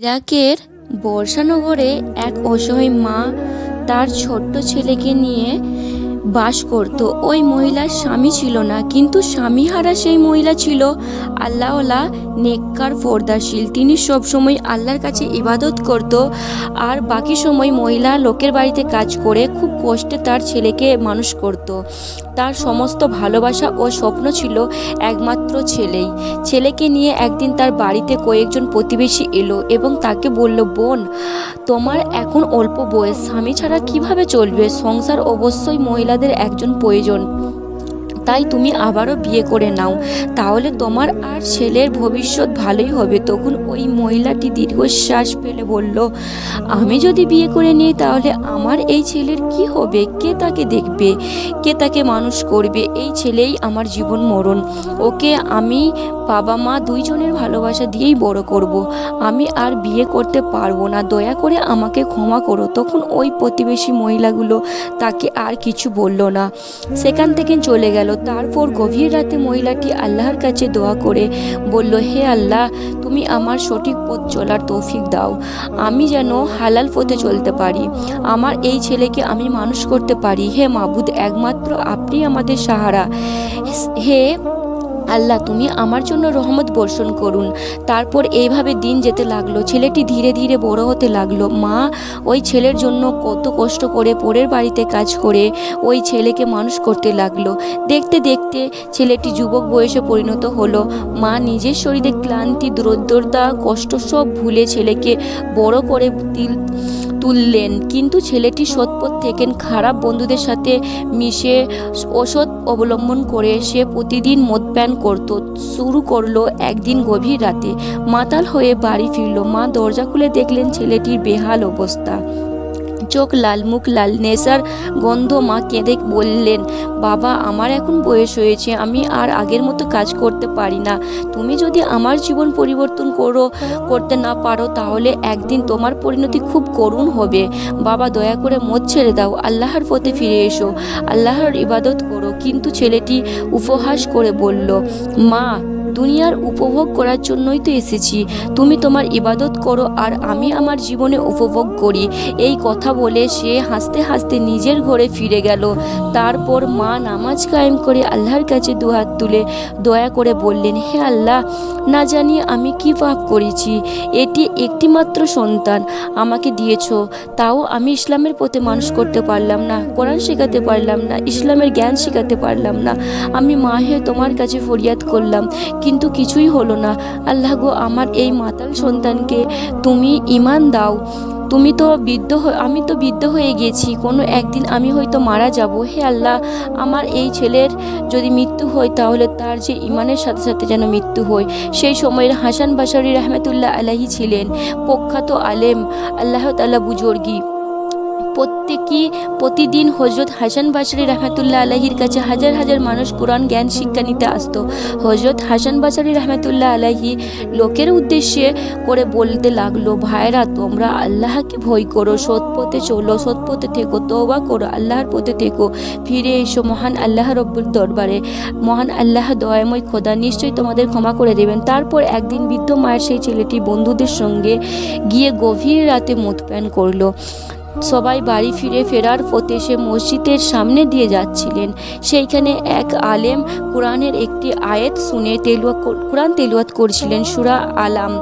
ইরাকের বর্ষানগরে এক অসহায় মা তার ছোট্ট ছেলেকে নিয়ে বাস করত। ওই মহিলার স্বামী ছিল না, কিন্তু স্বামীহারা সেই মহিলা ছিল। আল্লাহওয়ালা নেককার পর্দাশীল তিনি সবসময় আল্লাহর কাছে ইবাদত করত। আর বাকি সময় মহিলা লোকের বাড়িতে কাজ করে খুব কষ্টে তার ছেলেকে মানুষ করত। তার সমস্ত ভালোবাসা ও স্বপ্ন ছিল একমাত্র ছেলেই। ছেলেকে নিয়ে একদিন তার বাড়িতে কয়েকজন প্রতিবেশী এলো এবং তাকে বলল, বোন, তোমার এখন অল্প বয়স। স্বামী ছাড়া কীভাবে চলবে? সংসার অবশ্যই মহিলাদের একজন প্রয়োজন। তাই তুমি আবারও বিয়ে করে নাও। তাহলে তোমার আর ছেলের ভবিষ্যৎ ভালোই হবে। তখন ওই মহিলাটি দীর্ঘশ্বাস ফেলে বলল, আমি যদি বিয়ে করে নিই তাহলে আমার এই ছেলের কি হবে? কে তাকে দেখবে? কে তাকে মানুষ করবে? এই ছেলেই আমার জীবন মরণ। ওকে আমি বাবা মা দুইজনের ভালোবাসা দিয়েই বড় করব। আমি আর বিয়ে করতে পারব না। দয়া করে আমাকে ক্ষমা করো। তখন ওই প্রতিবেশী মহিলাগুলো তাকে আর কিছু বলল না। সেখান থেকে চলে গেল। তারপর গভীর রাতে মহিলাটি আল্লাহর কাছে দোয়া করে বলল, হে আল্লাহ, তুমি আমার সঠিক পথ চলার তৌফিক দাও। আমি যেন হালাল পথে চলতে পারি। আমার এই ছেলেকে আমি মানুষ করতে পারি। হে মাবুদ, একমাত্র আপনি আমাদের সাহারা। হে আল্লাহ, তুমি আমার জন্য রহমত বর্ষণ করুন। তারপর এইভাবে দিন যেতে লাগল। ছেলেটি ধীরে ধীরে বড় হতে লাগল। মা, ওই ছেলের জন্য কত কষ্ট করে পরের বাড়িতে কাজ করে ওই ছেলেকে মানুষ করতে লাগল। দেখতে দেখতে ছেলেটি যুবক বয়সে পরিণত হলো। মা নিজের শরীরে ক্লান্তি, দূরদর্তা, কষ্ট সব ভুলে ছেলেকে বড় করে দিল তুললেন। কিন্তু ছেলেটি সৎপথ থেকে খারাপ বন্ধুদের সাথে মিশে ওষুধ অবলম্বন করে সে প্রতিদিন মদপ্যান করত। শুরু করল একদিন গভীর রাতে। মাতাল হয়ে বাড়ি ফিরল। মা দরজা খুলে দেখলেন ছেলেটির বেহাল অবস্থা। চোখ লাল মুখ লাল নেশার গন্ধ মা কেঁদে বললেন, বাবা, আমার এখন বয়স হয়েছে, আমি আর আগের মতো কাজ করতে পারি না। তুমি যদি আমার জীবন পরিবর্তন করো, করতে না পারো, তাহলে একদিন তোমার পরিণতি খুব করুণ হবে। বাবা, দয়া করে মদ ছেড়ে দাও, আল্লাহর পথে ফিরে এসো, আল্লাহর ইবাদত করো। কিন্তু ছেলেটি উপহাস করে বলল, মা দুনিয়ার উপভোগ করার জন্যই তো এসেছি। তুমি তোমার ইবাদত করো আর আমি আমার জীবনে উপভোগ করি। এই কথা বলে সে হাসতে হাসতে নিজের ঘরে ফিরে গেল। তারপর মা নামাজ কায়েম করে আল্লাহর কাছে দুহাত তুলে দয়া করে বললেন, হে আল্লাহ, না জানি আমি কি পাপ করেছি। এটি একটিমাত্র সন্তান আমাকে দিয়েছ, তাও আমি ইসলামের পথে মানুষ করতে পারলাম না, কোরআন শেখাতে পারলাম না, ইসলামের জ্ঞান শেখাতে পারলাম না। আমি মা হয়ে তোমার কাছে ফরিয়াদ করলাম, কিন্তু কিছুই হলো না। আল্লাহ গো, আমার এই মাতাল সন্তানকে তুমি ইমান দাও। তুমি তো বৃদ্ধ আমি তো বৃদ্ধ হয়ে গেছি। কোনো একদিন আমি হয়তো মারা যাব। হে আল্লাহ, আমার এই ছেলের যদি মৃত্যু হয়, তাহলে তার যে ইমানের সাথে সাথে যেন মৃত্যু হয়। সেই সময়ের হাসান বাসারি রহমতুল্লাহ আলাহি ছিলেন প্রখ্যাত আলেম, আল্লাহ তাল্লাহ বুজর্গি। প্রত্যেকই প্রতিদিন হজরত হাসান বাসারি রহমতুল্লাহ আলাহির কাছে হাজার হাজার মানুষ কোরআন, জ্ঞান, শিক্ষা নিতে আসত। হজরত হাসান বাসারি রহমতুল্লাহ আলাহি লোকের উদ্দেশ্যে করে বলতে লাগল, ভাইরা, তোমরা আল্লাহকে ভয় করো, সৎ পথে চলো, সৎ পথে থেকো, তওবা করো, আল্লাহর পথে থেকো, ফিরে এসো মহান আল্লাহ রব্বুর দরবারে। মহান আল্লাহ দয়াময় খোদা, নিশ্চয়ই তোমাদের ক্ষমা করে দেবেন। তারপর একদিন বৃদ্ধ মায়ের সেই ছেলেটি বন্ধুদের সঙ্গে গিয়ে গভীর রাতে মতপ্যান করল। সবাই বাড়ি ফিরে ফেরার পথে সে মসজিদের সামনে দিয়ে যাচ্ছিলেন। সেইখানে এক আলেম কোরআনের একটি আয়াত শুনে তেলুয়া কোরআন তেলুয়াত করছিলেন সুরা আলাম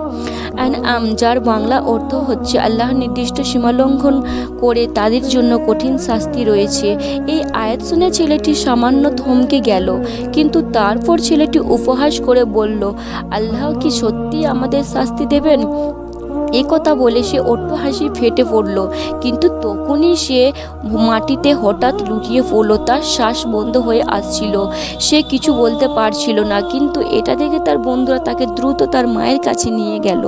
অ্যান আম, যার বাংলা অর্থ হচ্ছে আল্লাহ নির্দিষ্ট সীমালঙ্ঘন করে তাদের জন্য কঠিন শাস্তি রয়েছে। এই আয়াত শুনে ছেলেটি সামান্য থমকে গেল, কিন্তু তারপর ছেলেটি উপহাস করে বলল, আল্লাহ কি সত্যি আমাদের শাস্তি দেবেন? কথা বলে সে অট্ট হাসি ফেটে পড়ল। কিন্তু তখনই সে মাটিতে হঠাৎ লুটিয়ে পড়ল, তার শ্বাস বন্ধ হয়ে আসছিল। সে কিছু বলতে পারছিল না, কিন্তু এটা দেখে তার বন্ধুরা তাকে দ্রুত তার মায়ের কাছে নিয়ে গেল।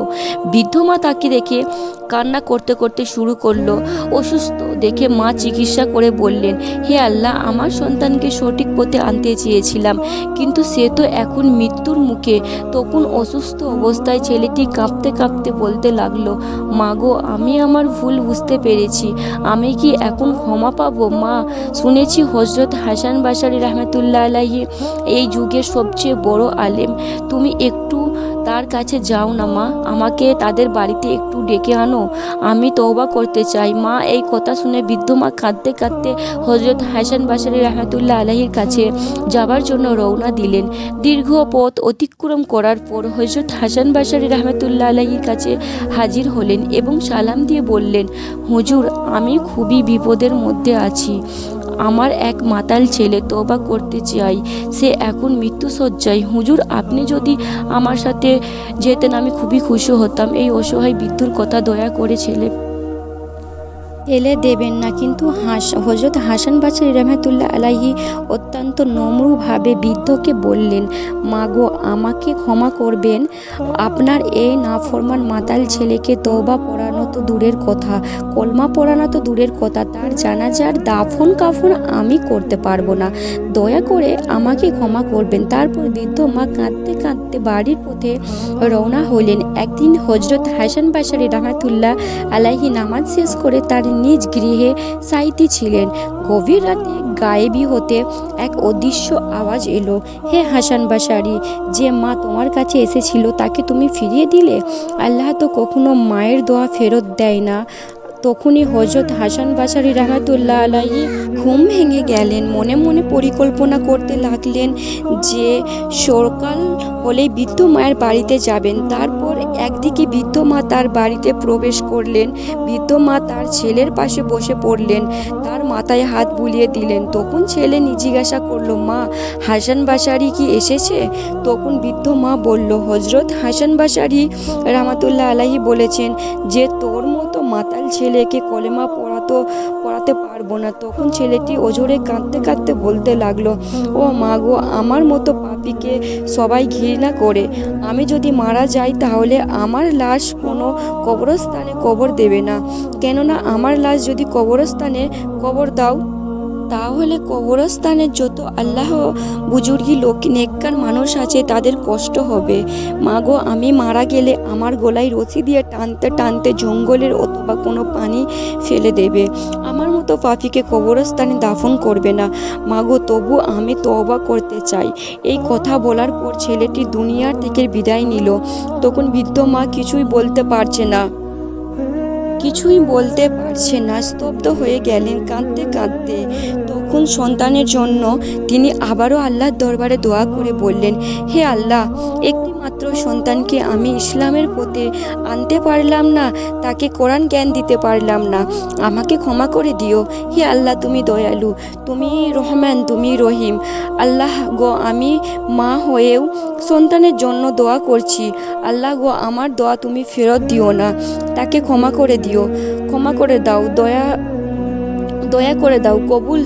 বৃদ্ধ মা তাকে দেখে কান্না করতে করতে শুরু করল, অসুস্থ দেখে মা চিকিৎসা করে বললেন, হে আল্লাহ, আমার সন্তানকে সঠিক পথে আনতে চেয়েছিলাম, কিন্তু সে তো এখন মৃত্যুর মুখে। তখন অসুস্থ অবস্থায় ছেলেটি কাঁপতে কাঁপতে বলতে লাগল মা গো আমি আমার ভুল বুঝতে পেরেছি। আমি কি এখন ক্ষমা পাবো, মা? শুনেছি হজরত হাসান বাসারি রহমতুল্লাহ আলাহি এই যুগের সবচেয়ে বড় আলেম। তুমি একটু তার কাছে যাও না, মা। আমাকে তাদের বাড়িতে একটু ডেকে আনো। আমি তওবা করতে চাই। মা এই কথা শুনে বৃদ্ধ মা কাঁদতে কাঁদতে হজরত হাসান বাসারি রহমতুল্লাহ আলাহির কাছে যাবার জন্য রওনা দিলেন। দীর্ঘ পথ অতিক্রম করার পর হজরত হাসান বাসারি রহমতুল্লাহ আলাহির কাছে হাজির হলেন এবং সালাম দিয়ে বললেন, হুজুর, আমি খুবই বিপদের মধ্যে আছি। আমার এক মাতাল ছেলে তোবা করতে চাই, সে এখন মৃত্যুসজ্জায়। হুজুর, আপনি যদি আমার সাথে যেতেন, আমি খুবই খুশি হতাম। এই অসহায় বৃদ্ধুর কথা দয়া করে ছেলে ফেলে দেবেন না। কিন্তু হাস হজরত হাসান বাছারি রহমতুল্লাহ আলাহি অত্যন্ত নম্রভাবে বৃদ্ধকে বললেন, মাগো, আমাকে ক্ষমা করবেন। আপনার এই নাফরমান মাতাল ছেলেকে তওবা পড়ানো তো দূরের কথা, কলমা পড়ানো তো দূরের কথা, তার জানাজার দাফন কাফন আমি করতে পারব না। দয়া করে আমাকে ক্ষমা করবেন। তারপর বৃদ্ধ মা কাঁদতে কাঁদতে বাড়ির পথে রওনা হলেন। একদিন হজরত হাসান বাসারি রহমতুল্লাহ আলাহি নামাজ শেষ করে তার নিজ গৃহে সাইতি ছিলেন। গভীর রাতে গায়েবী হতে এক অদৃশ্য আওয়াজ এলো, হে হাসান বাসারি যে মা তোমার কাছে এসেছিল তাকে তুমি ফিরিয়ে দিলে? আল্লাহ তো কখনো মায়ের দোয়া ফেরত দেয় না। তখনই হজরত হাসান বাসারি রহমতুল্লাহ আলাহি ঘুম ভেঙে গেলেন, মনে মনে পরিকল্পনা করতে লাগলেন যে সকাল হলেই বৃদ্ধ মায়ের বাড়িতে যাবেন। তারপর একদিকে বৃদ্ধ মা তার বাড়িতে প্রবেশ করলেন, বৃদ্ধ মা তার ছেলের পাশে বসে পড়লেন, তার মাথায় হাত বুলিয়ে দিলেন। তখন ছেলে জিজ্ঞাসা করল, মা, হাসান বাসারি কি এসেছে? তখন বৃদ্ধ মা বলল হজরত হাসান বাসারি রামাতুল্লাহ আলাহি বলেছেন যে তোর মতো মাতাল ছেলেকে কলেমা পড়াতো, পড়াতে পারব না। তখন ছেলেটি ওজোরে কাঁদতে কাঁদতে বলতে লাগল, ও মা গো, আমার মতো পাপিকে সবাই ঘৃণা করে। আমি যদি মারা যাই তাহলে আমার লাশ কোনো কবরস্থানে কবর দেবে না। কেননা আমার লাশ যদি কবরস্থানে কবর দাও তাহলে কবরস্থানের যত আল্লাহ বুজুর্গি লোক, নেককার মানুষ আছে, তাদের কষ্ট হবে। মাগো, আমি মারা গেলে আমার গলায় রশি দিয়ে টানতে টানতে জঙ্গলের অথবা কোনো পানি ফেলে দেবে। আমার মতো পাখিকে কবরস্থানে দাফন করবে না। মাগো, তবু আমি তওবা করতে চাই। এই কথা বলার পর ছেলেটি দুনিয়ার থেকে বিদায় নিল। তখন বৃদ্ধ মা কিছুই বলতে পারছে না। কিছুই বলতে পারছে না। স্তব্ধ হয়ে গেলেন কাঁদতে কাঁদতে। তখন সন্তানের জন্য তিনি আবারও আল্লাহর দরবারে দোয়া করে বললেন, হে আল্লাহ একটি মাত্র সন্তানকে আমি ইসলামের পথে আনতে পারলাম না, তাকে কোরআন জ্ঞান দিতে পারলাম না। আমাকে ক্ষমা করে দিও। হে আল্লাহ, তুমি দয়ালু, তুমি রহমান, তুমি রহিম। আল্লাহ গো, আমি মা হয়েও সন্তানের জন্য দোয়া করছি। আল্লাহ গো, আমার দোয়া তুমি ফেরত দিও না। তাকে ক্ষমা করে দিও। ক্ষমা করে দাও। দয়া দয়া করে দাও। কবুল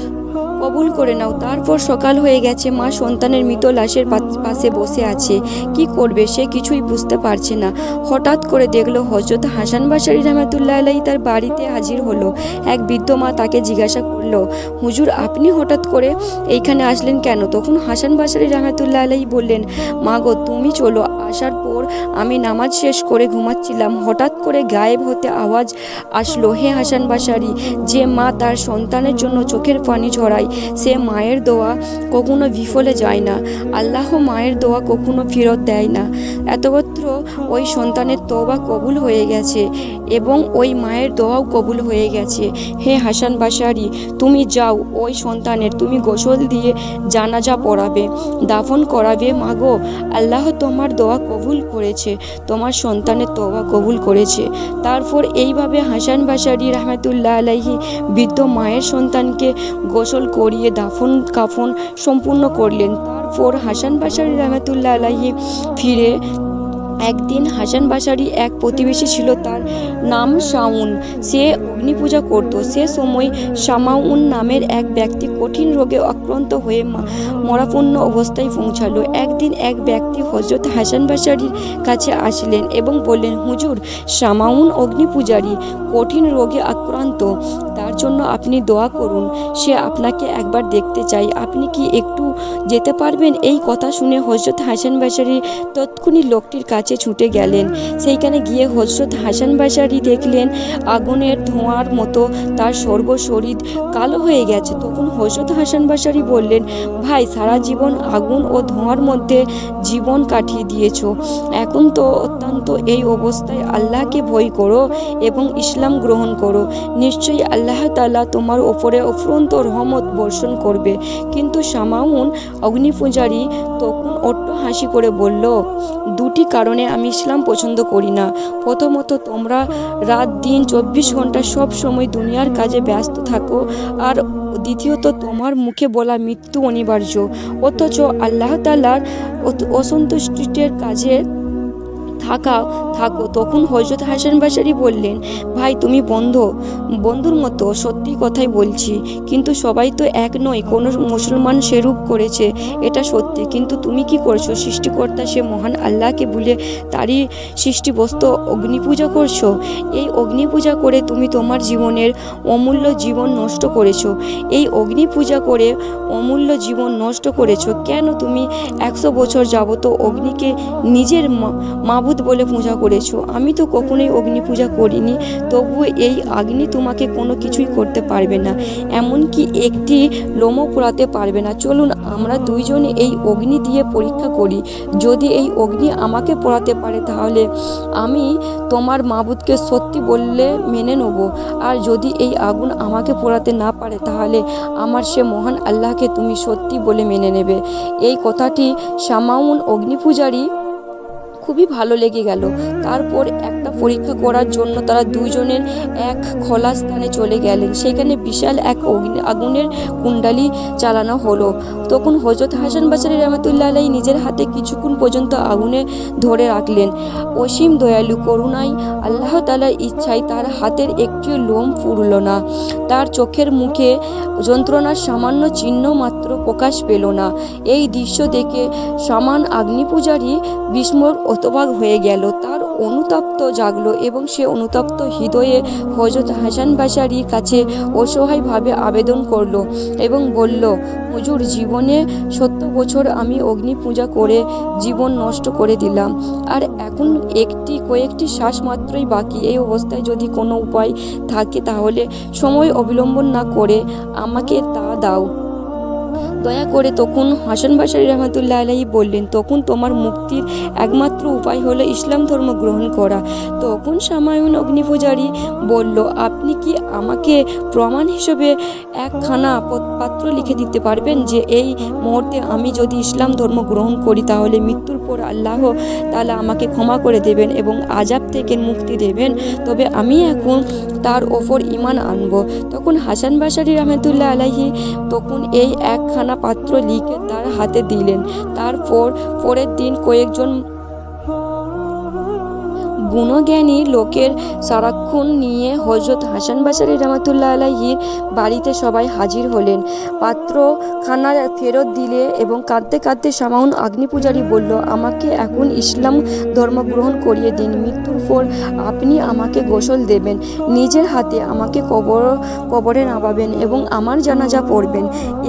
কবুল করে নাও। তারপর সকাল হয়ে গেছে, মা সন্তানের মৃত লাশের পাশে বসে আছে। কি করবে সে কিছুই বুঝতে পারছে না। হঠাৎ করে দেখল হজরত হাসান বাসারি রহমতুল্লাহ আলাই তার বাড়িতে হাজির হলো। এক বৃদ্ধ মা তাকে জিজ্ঞাসা করল, হুজুর, আপনি হঠাৎ করে এইখানে আসলেন কেন? তখন হাসান বাসারি রহমতুল্লাহ আলাই বললেন, মা গো, তুমি চলো, আসার পর আমি নামাজ শেষ করে ঘুমাচ্ছিলাম। হঠাৎ করে গায়েব হতে আওয়াজ আসলো, হে হাসান বাসারি, যে মা তার সন্তানের জন্য চোখের পানি ঝরায়, সে মায়ের দোয়া কখনো বিফলে যায় না। আল্লাহ মায়ের দোয়া কখনো ফেরত দেয় না। এতবত্র ওই সন্তানের তোবা কবুল হয়ে গেছে এবং ওই মায়ের দোয়াও কবুল হয়ে গেছে। হে হাসান বাসারি, তুমি যাও, ওই সন্তানের তুমি গোসল দিয়ে জানাজা পড়াবে, দাফন করাবে। মাগো, আল্লাহ তোমার দোয়া কবুল করেছে, তোমার সন্তানের তবা কবুল করেছে। তারপর এইভাবে হাসান বাসারি রহমতুল্লাহ আলাইহি বৃদ্ধ মায়ের সন্তানকে গোসল করিয়ে দাফন কাফন সম্পূর্ণ করলেন। তারপর হাসান বাসারি রহমতুল্লাহ আলাইহি ফিরে একদিন হাসান বাসারি এক প্রতিবেশী ছিল, তার নাম শাউন সে অগ্নি পূজা করত। সে সময় শামাউন নামের এক ব্যক্তি কঠিন রোগে আক্রান্ত হয়ে মা- মরাপন্ন অবস্থায় পৌঁছালো। একদিন এক ব্যক্তি হজরত হাসান বাসারির কাছে আসলেন এবং বললেন, হুজুর, শামাউন অগ্নি পূজারী কঠিন রোগে আক্রান্ত। তার জন্য আপনি দোয়া করুন। সে আপনাকে একবার দেখতে চাই। আপনি কি একটু যেতে পারবেন? এই কথা শুনে হজরত হাসান বাসারি তৎক্ষণি লোকটির কাছে ছুটে গেলেন। সেইখানে গিয়ে হজরত হাসান বাসারি দেখলেন, আগুনের ধোঁয়ার মতো তার সর্বশরীর কালো হয়ে গেছে। তখন হজরত হাসান বাসারি বললেন, ভাই, সারা জীবন আগুন ও ধোঁয়ার মধ্যে জীবন কাটিয়ে দিয়েছ। এখন তো অত্যন্ত এই অবস্থায় আল্লাহকে ভয় করো এবং ইসলাম গ্রহণ করো। নিশ্চয়ই আল্লাহ তাআলা তোমার ওপরে অফুরন্ত রহমত বর্ষণ করবে। কিন্তু সামাউন অগ্নিপূজারী তখন অট্ট হাসি করে বলল, দুটি কারণে আমি ইসলাম পছন্দ করি না। প্রথমত তোমরা রাত, দিন, চব্বিশ ঘণ্টা সব সময় দুনিয়ার কাজে ব্যস্ত থাকো। আর দ্বিতীয়ত তোমার মুখে বলা মৃত্যু অনিবার্য। অথচ আল্লাহ তালার অসন্তুষ্টির কাজে থাকা, থাকো। তখন হজরত হাসান বাসারি বললেন, ভাই, তুমি বন্ধ। বন্ধুর মতো, সত্যি কথাই বলছি। কিন্তু সবাই তো এক নয়, কোনো মুসলমান সেরূপ করেছে, এটা সত্যি। কিন্তু তুমি কি করছ? সৃষ্টিকর্তা সে মহান আল্লাহকে ভুলে তারই সৃষ্টিবস্তু অগ্নি পূজা করছ? এই অগ্নি পূজা করে তুমি তোমার জীবনের অমূল্য জীবন নষ্ট করেছ। এই অগ্নি পূজা করে অমূল্য জীবন নষ্ট করেছ। কেন তুমি একশো বছর যাবত অগ্নিকে নিজের মা- মাবুদ বলে পূজা করেছ। আমি তো কখনোই অগ্নি পূজা করিনি, তবুও এই আগ্নি তোমাকে কোনো কিছুই করতে পারবে না, এমনকি একটি লোমও পোড়াতে পারবে না। চলুন, আমরা দুইজনে এই অগ্নি দিয়ে পরীক্ষা করি। যদি এই অগ্নি আমাকে পোড়াতে পারে, তাহলে আমি তোমার মাবুদকে সত্যি বললে মেনে নেব। আর যদি এই আগুন আমাকে পোড়াতে না পারে, তাহলে আমার সে মহান আল্লাহকে তুমি সত্যি বলে মেনে নেবে। এই কথাটি সামাউন অগ্নিপূজারী খুবই ভালো লেগে গেল। তারপর একটা পরীক্ষা করার জন্য তারা দুজনের এক খোলা স্থানে চলে গেলেন। সেখানে বিশাল এক অগ্নি আগুনের কুণ্ডালি চালানো হলো। তখন হজরত হাসান বাসারি রহমতুল্লাহ নিজের হাতে কিছুক্ষণ পর্যন্ত আগুনে ধরে রাখলেন। অসীম দয়ালু, করুণায় আল্লাহ তালার ইচ্ছায় তার হাতের একটি লোম ফুরল না। তার চোখের মুখে যন্ত্রণার সামান্য চিহ্ন মাত্র প্রকাশ পেল না। এই দৃশ্য দেখে সমান আগ্নিপূজারী বিস্ময় অতবাক হয়ে গেল। তার অনুতপ্ত জাগলো এবং সে অনুতপ্ত হৃদয়ে হজরত হাসান বাসারির কাছে অসহায়ভাবে আবেদন করল এবং বলল, হুজুর, জীবনে সত্তর বছর আমি অগ্নি পূজা করে জীবন নষ্ট করে দিলাম। আর এখন একটি কয়েকটি শ্বাস মাত্রই বাকি। এই অবস্থায় যদি কোনো উপায় থাকে তাহলে সময় অবিলম্বন না করে আমাকে তা দাও। দয়া করে তখন হাসান বাসারি রহমতুল্লাহ আলাহি বললেন, তখন তোমার মুক্তির একমাত্র উপায় হলো ইসলাম ধর্ম গ্রহণ করা। তখন সামায়ুন অগ্নিপূজারী বলল, আপনি কি আমাকে প্রমাণ হিসেবে একখানা প- পাত্র লিখে দিতে পারবেন যে, এই মুহূর্তে আমি যদি ইসলাম ধর্ম গ্রহণ করি, তাহলে মৃত্যুর পর আল্লাহ তাহলে আমাকে ক্ষমা করে দেবেন এবং আজাব থেকে মুক্তি দেবেন। তবে আমি এখন তার ওপর ইমান আনব। তখন হাসান বাসারি রহমতুল্লাহ আলাহি তখন এই একখানা পাত্র লিখে তার হাতে দিলেন। তারপর পরের দিন কয়েকজন গুণজ্ঞানী লোকের সারাক্ষণ নিয়ে হজরত হাসান বাসারি রহমতুল্লাহ আলাহির বাড়িতে সবাই হাজির হলেন। পাত্র পাত্রখানা ফেরত দিলে এবং কাঁদতে কাঁদতে সামাউন আগ্নিপূজারী বলল, আমাকে এখন ইসলাম ধর্ম গ্রহণ করিয়ে দিন। মৃত্যুর পর আপনি আমাকে গোসল দেবেন। নিজের হাতে আমাকে কবর, কবরে নামাবেন এবং আমার জানাজা পড়বেন।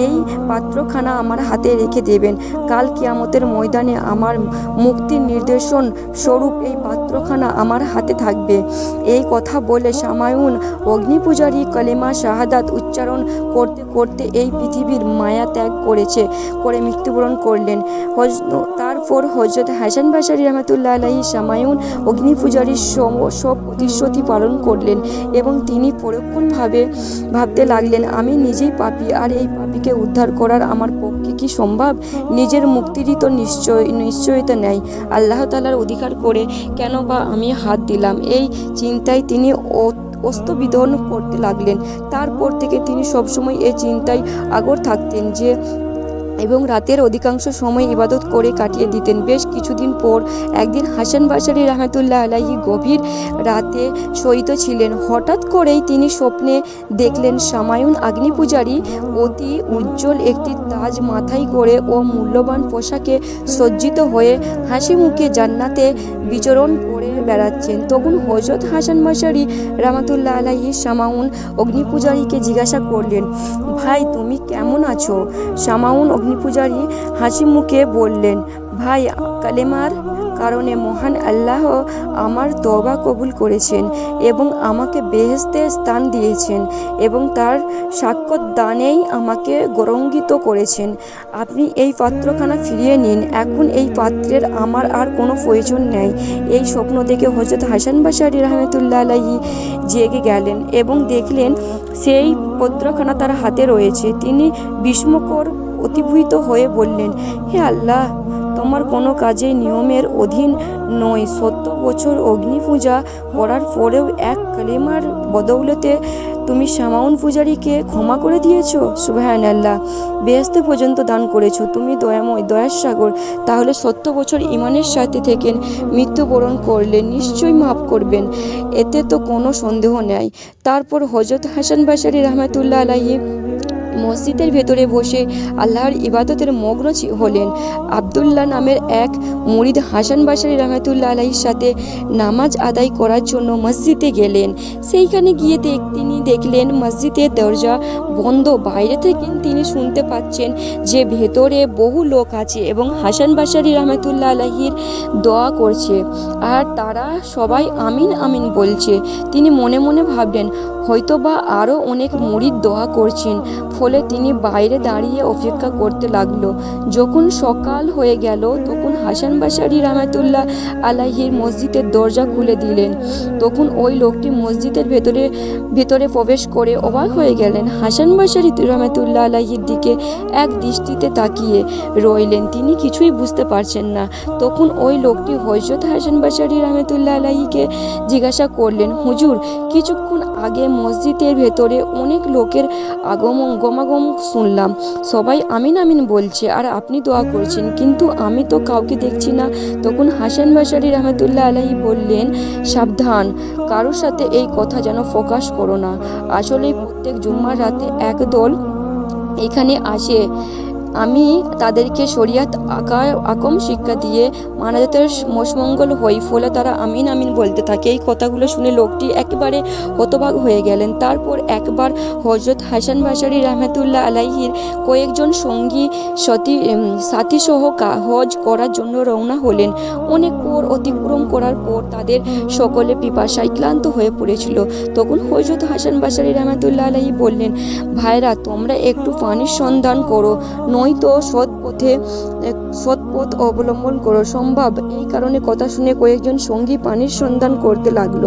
এই পাত্রখানা আমার হাতে রেখে দেবেন। কাল কিয়ামতের ময়দানে আমার মুক্তির নির্দেশন স্বরূপ এই পাত্রখানা আমার হাতে থাকবে। এই কথা বলে সামায়ুন অগ্নিপূজারী কলেমা শাহাদাত উচ্চারণ করতে করতে এই পৃথিবীর মায়া ত্যাগ করেছে, করে মৃত্যুবরণ করলেন। হজ- তারপর হজরত হাসান বাসারি রহমতুল্লাহ আলাহি সামায়ুন অগ্নিপূজারীর সম- সব প্রতিশ্রুতি পালন করলেন এবং তিনি পরক্ষণভাবে ভাবতে লাগলেন, আমি নিজেই পাপী, আর এই পাপীকে উদ্ধার করার আমার পক্ষে কি সম্ভব? নিজের মুক্তিরই তো নিশ্চয়, নিশ্চয়তা নেই। আল্লাহ তালার অধিকার করে কেন বা আমি হাত দিলাম? এই চিন্তায় তিনি অস্তবিধন করতে লাগলেন। তারপর থেকে তিনি সবসময় এই চিন্তায় আগর থাকতেন যে এবং রাতের অধিকাংশ সময় ইবাদত করে কাটিয়ে দিতেন। বেশ কিছুদিন পর একদিন হাসান বাসারি রহমতুল্লাহ আলাহি গভীর রাতে শয়িত ছিলেন। হঠাৎ করেই তিনি স্বপ্নে দেখলেন সামায়ুন আগ্নিপূজারী অতি উজ্জ্বল একটি তাজ মাথায় করে ও মূল্যবান পোশাকে সজ্জিত হয়ে হাসি মুখে জান্নাতে বিচরণ করে বেড়াচ্ছেন। তখন হজরত হাসান বাসারি রহমতুল্লাহ আলাহি সামাউন অগ্নিপূজারীকে জিজ্ঞাসা করলেন, ভাই, তুমি কেমন আছো? সামাউন অগ্নিপূজারী হাসি মুখে বললেন, ভাই, কালেমার কারণে মহান আল্লাহ আমার তবা কবুল করেছেন এবং আমাকে বেহেস্তে স্থান দিয়েছেন এবং তার সাক্ষাৎ দানেই আমাকে গৌরঙ্গিত করেছেন। আপনি এই পাত্রখানা ফিরিয়ে নিন। এখন এই পাত্রের আমার আর কোনো প্রয়োজন নেই। এই স্বপ্ন দেখে হজরত হাসান বাসারি রহমতুল্লাহ আলাহি জেগে গেলেন এবং দেখলেন সেই পত্রখানা তার হাতে রয়েছে। তিনি বিস্মকর অতিভূত হয়ে বললেন, হে আল্লাহ, তোমার কোনো কাজে নিয়মের অধীন নয় সত্য বছর অগ্নি পূজা করার পরেও এক কালিমার বদৌলতে তুমি শ্যামাউন পূজারীকে ক্ষমা করে দিয়েছ? সুবাহান আল্লাহ বেহেস্তে পর্যন্ত দান করেছ। তুমি দয়াময়, দয়ার সাগর। তাহলে সত্য বছর ইমানের সাথে থেকে মৃত্যুবরণ করলে নিশ্চয়ই মাফ করবেন। এতে তো কোনো সন্দেহ নেই। তারপর হজরত হাসান বাসারি রহমতুল্লাহ আলাহি মসজিদের ভেতরে বসে আল্লাহর ইবাদতের মগ্ন হলেন। আবদুল্লাহ নামের এক মুরিদ হাসান বাসারি রহমতুল্লাহ আলাহির সাথে নামাজ আদায় করার জন্য মসজিদে গেলেন। সেইখানে গিয়ে তিনি দেখলেন মসজিদের দরজা বন্ধ, বাইরে থেকে তিনি শুনতে পাচ্ছেন যে ভেতরে বহু লোক আছে এবং হাসান বাসারি রহমতুল্লাহ আলাহির দোয়া করছে। আর তারা সবাই আমিন আমিন বলছে। তিনি মনে মনে ভাবলেন, হয়তোবা আরও অনেক মুরিদ দোয়া করছেন। ফলে তিনি বাইরে দাঁড়িয়ে অপেক্ষা করতে লাগল। যখন সকাল হয়ে গেল, তখন হাসান বাসারি রহমতুল্লাহ আলাহির মসজিদের দরজা খুলে দিলেন। তখন ওই লোকটি মসজিদের ভেতরে ভেতরে প্রবেশ করে অবাক হয়ে গেলেন। হাসান বাসারি রহমতুল্লাহ আলাহির দিকে এক দৃষ্টিতে তাকিয়ে রইলেন। তিনি কিছুই বুঝতে পারছেন না। তখন ওই লোকটি হজরত হাসান বাসারি রহমতুল্লাহ আলাহিকে জিজ্ঞাসা করলেন, হুজুর, কিছুক্ষণ আগে মসজিদের ভেতরে অনেক লোকের আগমন গমাগম শুনলাম। সবাই আমিন আমিন বলছে, আর আপনি দোয়া করছেন, কিন্তু আমি তো কাউকে দেখছি না। তখন হাসান বাসারি রহমতুল্লাহ আলাহি বললেন, সাবধান, কারোর সাথে এই কথা যেন ফোকাস করো না। আসলে প্রত্যেক জুম্মার রাতে একদল এখানে আসে। আমি তাদেরকে শরিয়াত আকা আকম, শিক্ষা দিয়ে মানাজাতের মোশমঙ্গল হই ফলে তারা আমিন আমিন বলতে থাকে। এই কথাগুলো শুনে লোকটি একেবারে হতবাক হয়ে গেলেন। তারপর একবার হজরত হাসান বাসারি রহমতুল্লাহ আলাইহির কয়েকজন সঙ্গী সতী সাথী সহ হজ করার জন্য রওনা হলেন। অনেক পর অতিক্রম করার পর তাদের সকলে পিপাসায় ক্লান্ত হয়ে পড়েছিল। তখন হজরত হাসান বাসারি রহমতুল্লাহ আলাহি বললেন ভাইরা তোমরা একটু পানির সন্ধান করো নয়তো সৎ পথে সৎ পথ অবলম্বন করো সম্ভব। এই কারণে কথা শুনে কয়েকজন সঙ্গী পানির সন্ধান করতে লাগল।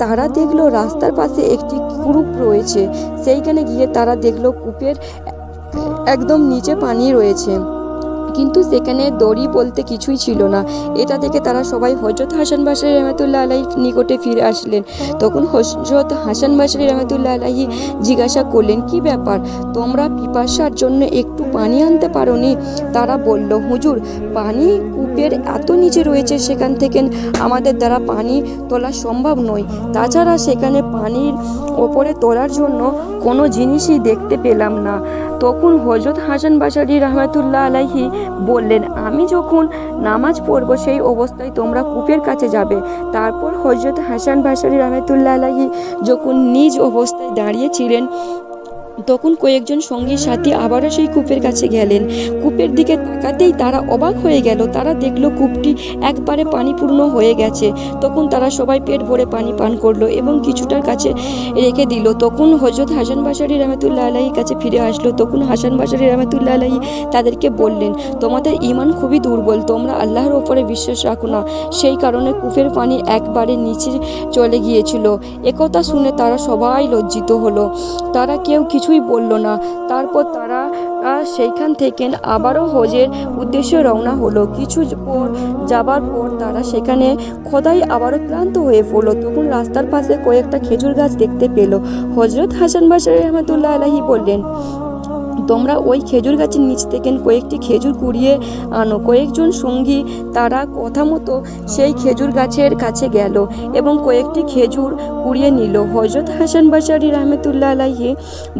তারা দেখল রাস্তার পাশে একটি কূপ রয়েছে। সেইখানে গিয়ে তারা দেখল কূপের একদম নিচে পানি রয়েছে। কিন্তু সেখানে দড়ি বলতে কিছুই ছিল না। এটা থেকে তারা সবাই হজরত হাসান বাসারি রহমতুল্লাহ আলাহি নিকটে ফিরে আসলেন। তখন হজরত হাসান বাসারি রহমতুল্লাহ আলাহি জিজ্ঞাসা করলেন, কি ব্যাপার? তোমরা পিপাসার জন্য একটু পানি আনতে পারোনি? তারা বলল, হুজুর, পানি কূপের এত নিচে রয়েছে সেখান থেকে আমাদের দ্বারা পানি তোলা সম্ভব নয়। তাছাড়া সেখানে পানির ওপরে তোলার জন্য কোনো জিনিসই দেখতে পেলাম না। তখন হজরত হাসান বাসারি রহমতুল্লাহ আলাইহি বললেন, আমি যখন নামাজ পড়ব সেই অবস্থায় তোমরা কূপের কাছে যাবে। তারপর হজরত হাসান বাসারি রহমতুল্লাহ আলাইহি যখন নিজ অবস্থায় দাঁড়িয়েছিলেন তখন কয়েকজন সঙ্গীর সাথে আবারও সেই কূপের কাছে গেলেন। কূপের দিকে তাকাতেই তারা অবাক হয়ে গেল। তারা দেখল কূপটি একবারে পানিপূর্ণ হয়ে গেছে। তখন তারা সবাই পেট ভরে পানি পান করল এবং কিছুটার কাছে রেখে দিল। তখন হজরত হাসান বাসারি রহমতুল্লাহ আলাহির কাছে ফিরে আসলো। তখন হাসান বাসারি রহমতুল্লাহ আলাহি তাদেরকে বললেন, তোমাদের ইমান খুবই দুর্বল। তোমরা আল্লাহর ওপরে বিশ্বাস রাখো না। সেই কারণে কূপের পানি একবারে নিচে চলে গিয়েছিল। একথা শুনে তারা সবাই লজ্জিত হলো। তারা কেউ কিছুই বলল না। তারপর তারা সেইখান থেকে আবারও হজের উদ্দেশ্যে রওনা হলো। কিছু পর, যাবার পর তারা সেখানে খোদাই আবারও ক্লান্ত হয়ে পড়ল। তখন রাস্তার পাশে কয়েকটা খেজুর গাছ দেখতে পেল। হজরত হাসান বাসার রহমতুল্লাহ আলাহি বললেন তোমরা ওই খেজুর গাছের নিচ থেকে কয়েকটি খেজুর কুড়িয়ে আনো। কয়েকজন সঙ্গী তারা কথা মতো সেই খেজুর গাছের কাছে গেল এবং কয়েকটি খেজুর কুড়িয়ে নিল। হজরত হাসান বাসারি রহমতুল্লাহ আলাহি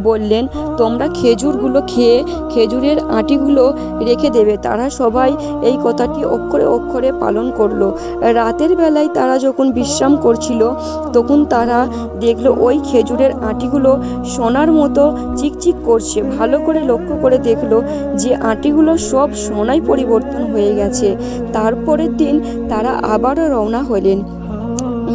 বললেন, তোমরা খেজুরগুলো খেয়ে খেজুরের আটিগুলো রেখে দেবে। তারা সবাই এই কথাটি অক্ষরে অক্ষরে পালন করল। রাতের বেলায় তারা যখন বিশ্রাম করছিল, তখন তারা দেখল ওই খেজুরের আটিগুলো সোনার মতো চিকচিক করছে। ভালো করে লক্ষ্য করে দেখল যে আটিগুলো সব সোনায় পরিবর্তন হয়ে গেছে। তারপরের দিন তারা আবারও রওনা হলেন।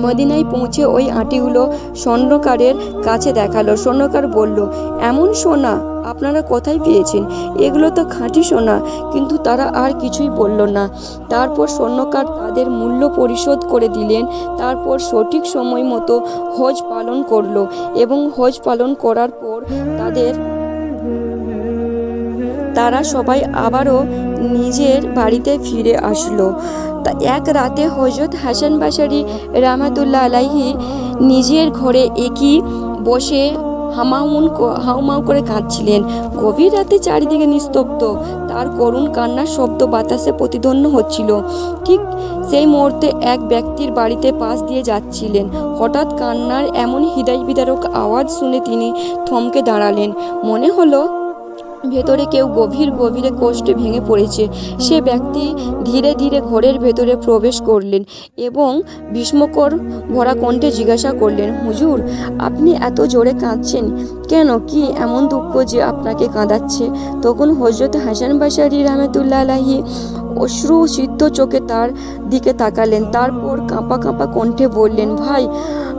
মদিনায় পৌঁছে ওই আটিগুলো স্বর্ণকারের কাছে দেখাল। স্বর্ণকার বলল, এমন সোনা আপনারা কোথায় পেয়েছেন? এগুলো তো খাঁটি সোনা কিন্তু তারা আর কিছুই বলল না। তারপর স্বর্ণকার তাদের মূল্য পরিশোধ করে দিলেন। তারপর সঠিক সময় মতো হজ পালন করল এবং হজ পালন করার পর তাদের তারা সবাই আবারও নিজের বাড়িতে ফিরে আসলো। তা এক রাতে হজরত হাসান বাসারি রামাতুল্লাহ আলাইহি নিজের ঘরে একই বসে হামাউন হাউমাউ করে কাঁদছিলেন। গভীর রাতে চারিদিকে নিস্তব্ধ। তার করুণ কান্নার শব্দ বাতাসে প্রতিধ্বন্য হচ্ছিল। ঠিক সেই মুহূর্তে এক ব্যক্তির বাড়িতে পাশ দিয়ে যাচ্ছিলেন। হঠাৎ কান্নার এমন হৃদয় বিদারক আওয়াজ শুনে তিনি থমকে দাঁড়ালেন। মনে হলো ভেতরে কেউ গভীর গভীরে কষ্টে ভেঙে পড়েছে। সে ব্যক্তি ধীরে ধীরে ঘরের ভেতরে প্রবেশ করলেন এবং ভীষ্মকর ভরা কণ্ঠে জিজ্ঞাসা করলেন, হুজুর, আপনি এত জোরে কাঁদছেন কেন? কি এমন দুঃখ যে আপনাকে কাঁদাচ্ছে? তখন হজরত হাসান বাসারি রহমতুল্লাহ আলাহি অশ্রু সিদ্ধ চোখে তার দিকে তাকালেন। তারপর কাঁপা কাঁপা কণ্ঠে বললেন, ভাই,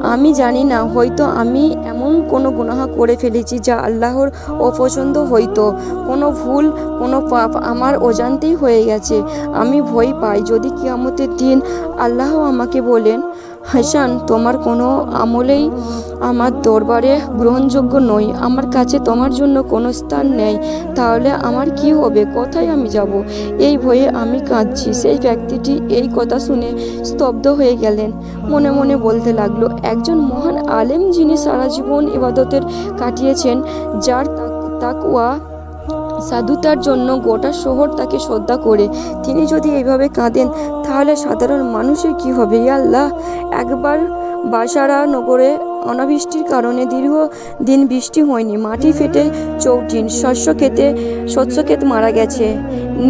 আমি জানি না, হয়তো আমি এমন কোনো গুনাহা করে ফেলেছি যা আল্লাহর অপছন্দ হইতো কোনো ভুল, কোনো পাপ আমার অজান্তেই হয়ে গেছে। আমি ভয় পাই। যদি কিয়ামতের দিন আল্লাহ আমাকে বলেন হাসান, তোমার কোনো আমলেই আমার দরবারে গ্রহণযোগ্য নই। আমার কাছে তোমার জন্য কোনো স্থান নেই। তাহলে আমার কি হবে? কোথায় আমি যাব? এই ভয়ে আমি কাঁদছি। সেই ব্যক্তিটি এই কথা শুনে স্তব্ধ হয়ে গেলেন। মনে মনে বলতে লাগল, একজন মহান আলেম যিনি সারা জীবন ইবাদতের কাটিয়েছেন, যার তাক- তাকওয়া সাধুতার জন্য গোটা শহর তাকে শ্রদ্ধা করে। তিনি যদি এইভাবে কাঁদেন, তাহলে সাধারণ মানুষের কি হবে? ইয়াল্লাহ, একবার বাসারা নগরে অনাবৃষ্টির কারণে দীর্ঘ দিন বৃষ্টি হয়নি। মাটি ফেটে চৌটিন, শস্য খেতে শস্য ক্ষেত মারা গেছে।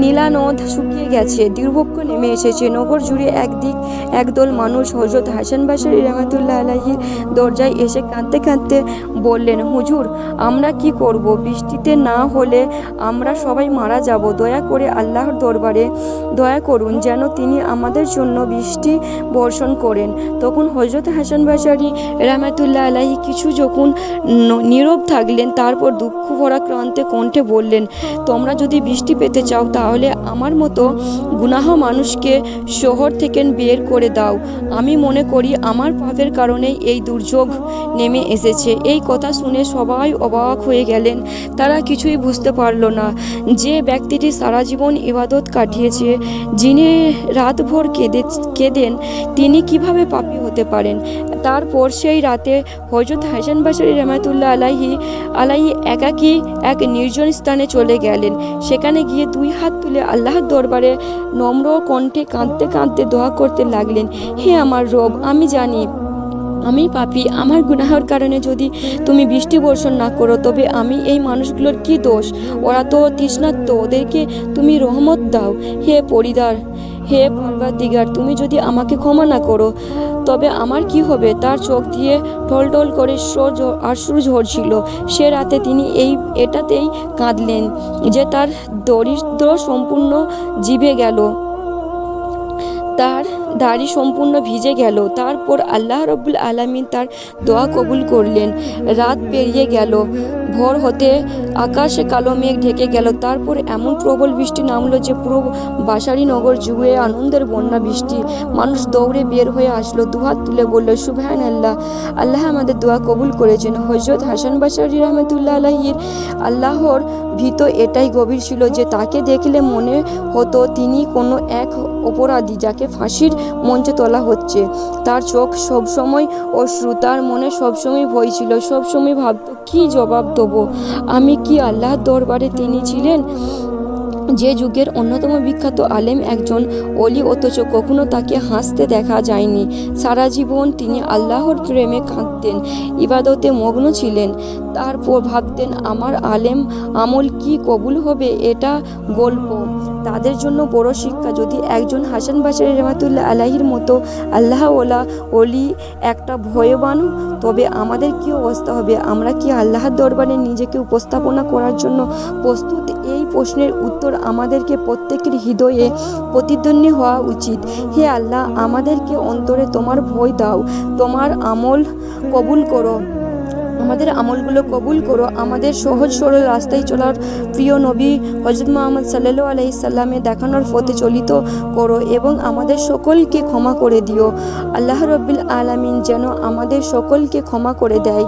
নীলা নদ শুকিয়ে গেছে। দুর্ভিক্ষ নেমে এসেছে। নগর জুড়ে একদিক একদল মানুষ হজরত হাসান বাসারি রহমতুল্লাহ আলাহির দরজায় এসে কাঁদতে কাঁদতে বললেন, হুজুর, আমরা কি করব? বৃষ্টিতে না হলে আমরা সবাই মারা যাব। দয়া করে আল্লাহর দরবারে দয়া করুন যেন তিনি আমাদের জন্য বৃষ্টি বর্ষণ করেন। তখন হজরত হাসান বাসারি রহমতুল্লাহ আলাহি কিছু যখন নীরব থাকলেন, তারপর দুঃখ ভরা ক্রান্তে কণ্ঠে বললেন, তোমরা যদি বৃষ্টি পেতে চাও, তাহলে আমার মতো গুনাহ মানুষকে শহর থেকে বের করে দাও। আমি মনে করি, আমার পাপের কারণেই এই দুর্যোগ নেমে এসেছে। এই কথা শুনে সবাই অবাক হয়ে গেলেন। তারা কিছুই বুঝতে পারল না। যে ব্যক্তিটি সারা জীবন ইবাদত কাটিয়েছে, যিনি রাতভর কেঁদে কেঁদেন, তিনি কীভাবে পাপী হতে পারেন? তারপর সেই রাতে হজরত হাসান বাসারি রহমাতুল্লাহ আলাহি আলাহি একাকী এক নির্জন স্থানে চলে গেলেন। সেখানে গিয়ে দুই হাত তুলে আল্লাহর দরবারে নম্র কণ্ঠে কাঁদতে কাঁদতে দোয়া করতে লাগলেন, হে আমার রব, আমি জানি, আমি পাপি, আমার গুনাহর কারণে যদি তুমি বৃষ্টি বর্ষণ না করো, তবে আমি এই মানুষগুলোর কি দোষ? ওরা তো তৃষ্ণার্ত, ওদেরকে তুমি রহমত দাও। হে পরিদার হে দিগার তুমি যদি আমাকে ক্ষমা না করো, তবে আমার কি হবে? তার চোখ দিয়ে ঢল ঢল করে আশ্রু ঝরছিল। সে রাতে তিনি এই, এটাতেই কাঁদলেন যে তার দরিদ্র সম্পূর্ণ জিভে গেল। তার দাড়ি সম্পূর্ণ ভিজে গেল। তারপর আল্লাহ রব্বুল আলামিন তার দোয়া কবুল করলেন। রাত পেরিয়ে গেল। ভোর হতে আকাশে কালো মেঘ ঢেকে গেল। তারপর এমন প্রবল বৃষ্টি নামলো যে পুরো বাসারি নগর জুড়ে আনন্দের বন্যা বৃষ্টি। মানুষ দৌড়ে বের হয়ে আসলো, দুহাত তুলে বলল সুবহান আল্লাহ আল্লাহ আমাদের দোয়া কবুল করেছেন। হজরত হাসান বাসারি রহমতুল্লাহ আলাহির আল্লাহর ভীত এটাই গভীর ছিল যে তাকে দেখলে মনে হতো তিনি কোনো এক অপরাধী যাকে ফাঁসির মঞ্চে তোলা হচ্ছে। তার চোখ সবসময় অশ্রু, তার মনে সবসময় ভয় ছিল, সবসময় ভাবতো, কী জবাব দেবো? আমি কি আল্লাহর দরবারে তিনি ছিলেন? যে যুগের অন্যতম বিখ্যাত আলেম একজন অলি, অথচ কখনো তাকে হাসতে দেখা যায়নি। সারা জীবন তিনি আল্লাহর প্রেমে কাঁদতেন, ইবাদতে মগ্ন ছিলেন। তারপর ভাবতেন, আমার আলেম আমল কি কবুল হবে? এটা গল্প। তাদের জন্য বড় শিক্ষা। যদি একজন হাসান বাসারি রহমাতুল্লাহ আলাহির মতো আল্লাহ ওলা অলি একটা ভয়বান, তবে আমাদের কি অবস্থা হবে? আমরা কি আল্লাহর দরবারে নিজেকে উপস্থাপনা করার জন্য প্রস্তুত? এই প্রশ্নের উত্তর আমাদেরকে প্রত্যেকের হৃদয়ে প্রতিদ্বন্দ্বী হওয়া উচিত। হে আল্লাহ, আমাদেরকে অন্তরে তোমার ভয় দাও। তোমার আমল কবুল করো। আমাদের আমলগুলো কবুল করো। আমাদের সহজ সরল রাস্তায় চলার প্রিয় নবী হজরত মোহাম্মদ সাল্লু আলাইহি সাল্লামে দেখানোর পথে চলিত করো এবং আমাদের সকলকে ক্ষমা করে দিও। আল্লাহ রব্বিল আলামিন যেন আমাদের সকলকে ক্ষমা করে দেয়।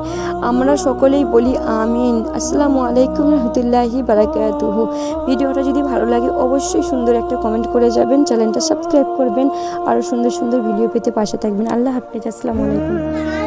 আমরা সকলেই বলি আমিন। আসসালামু আলাইকুম রহমতুল্লাহি বারাকাতুহু। ভিডিওটা যদি ভালো লাগে অবশ্যই সুন্দর একটা কমেন্ট করে যাবেন, চ্যানেলটা সাবস্ক্রাইব করবেন আরও সুন্দর সুন্দর ভিডিও পেতে পাশে থাকবেন। আল্লাহ হাফিজ। আসসালামু আলাইকুম।